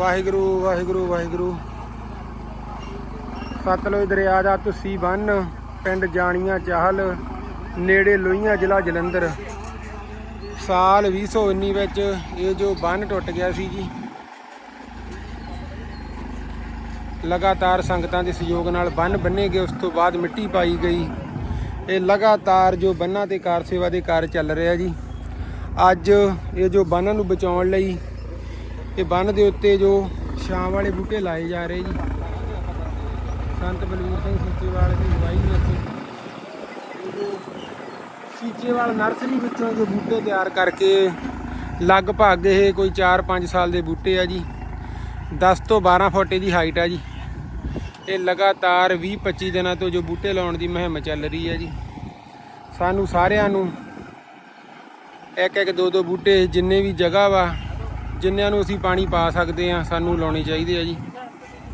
ਵਾਹਿਗੁਰੂ ਵਾਹਿਗੁਰੂ ਵਾਹਿਗੁਰੂ। ਸਤਲੁਜ ਦਰਿਆ ਦਾ ਤੁਸੀਂ ਬੰਨ, ਪਿੰਡ ਜਾਣੀਆਂ ਚਾਹਲ, ਨੇੜੇ ਲੋਹੀਆਂ ਜ਼ਿਲ੍ਹਾ ਜਲੰਧਰ। ਸਾਲ 2019 ਵਿੱਚ ਇਹ ਜੋ ਬੰਨ ਟੁੱਟ ਗਿਆ ਸੀ ਜੀ, ਲਗਾਤਾਰ ਸੰਗਤਾਂ ਦੇ ਸਹਿਯੋਗ ਨਾਲ ਬੰਨ ਬੰਨੇ ਗਏ, ਉਸ ਤੋਂ ਬਾਅਦ ਮਿੱਟੀ ਪਾਈ ਗਈ। ਇਹ ਲਗਾਤਾਰ ਜੋ ਬੰਨਾਂ ਤੇ ਕਾਰ ਸੇਵਾ ਦੇ ਕਾਰਜ ਚੱਲ ਰਿਹਾ ਜੀ, ਅੱਜ ਇਹ ਜੋ ਬੰਨਾਂ ਨੂੰ ਬਚਾਉਣ ਲਈ ਇਹ ਬੰਨ ਦੇ ਉੱਤੇ ਜੋ ਛਾਂ ਵਾਲੇ ਬੂਟੇ ਲਾਏ ਜਾ ਰਹੇ ਜੀ। ਸੰਤ ਬਲਵੀਰ ਸਿੰਘ ਸੀਚੇਵਾਲ ਦੀ ਅਗਵਾਈ ਵਿੱਚ ਇਹ ਸੀਚੇਵਾਲ ਨਰਸਰੀ ਵਿੱਚੋਂ ਜੋ ਬੂਟੇ ਤਿਆਰ ਕਰਕੇ ਲਗਭਗ ਇਹ ਕੋਈ 4-5 ਸਾਲ ਦੇ ਬੂਟੇ ਆ ਜੀ। 10 ਤੋਂ 12 ਫੁੱਟ ਦੀ ਹਾਈਟ ਆ ਜੀ। ਇਹ ਲਗਾਤਾਰ 20-25 ਦਿਨਾਂ ਤੋਂ ਜੋ ਬੂਟੇ ਲਾਉਣ ਦੀ ਮੁਹਿੰਮ ਚੱਲ ਰਹੀ ਹੈ ਜੀ। ਸਾਨੂੰ ਸਾਰਿਆਂ ਨੂੰ ਇੱਕ ਇੱਕ ਦੋ ਦੋ ਬੂਟੇ ਜਿੰਨੇ ਵੀ ਜਗ੍ਹਾ ਵਾ ਜਿੰਨਿਆਂ ਨੂੰ ਅਸੀਂ ਪਾਣੀ ਪਾ ਸਕਦੇ ਆ ਸਾਨੂੰ ਲਾਉਣੇ ਚਾਹੀਦੇ ਆ ਜੀ।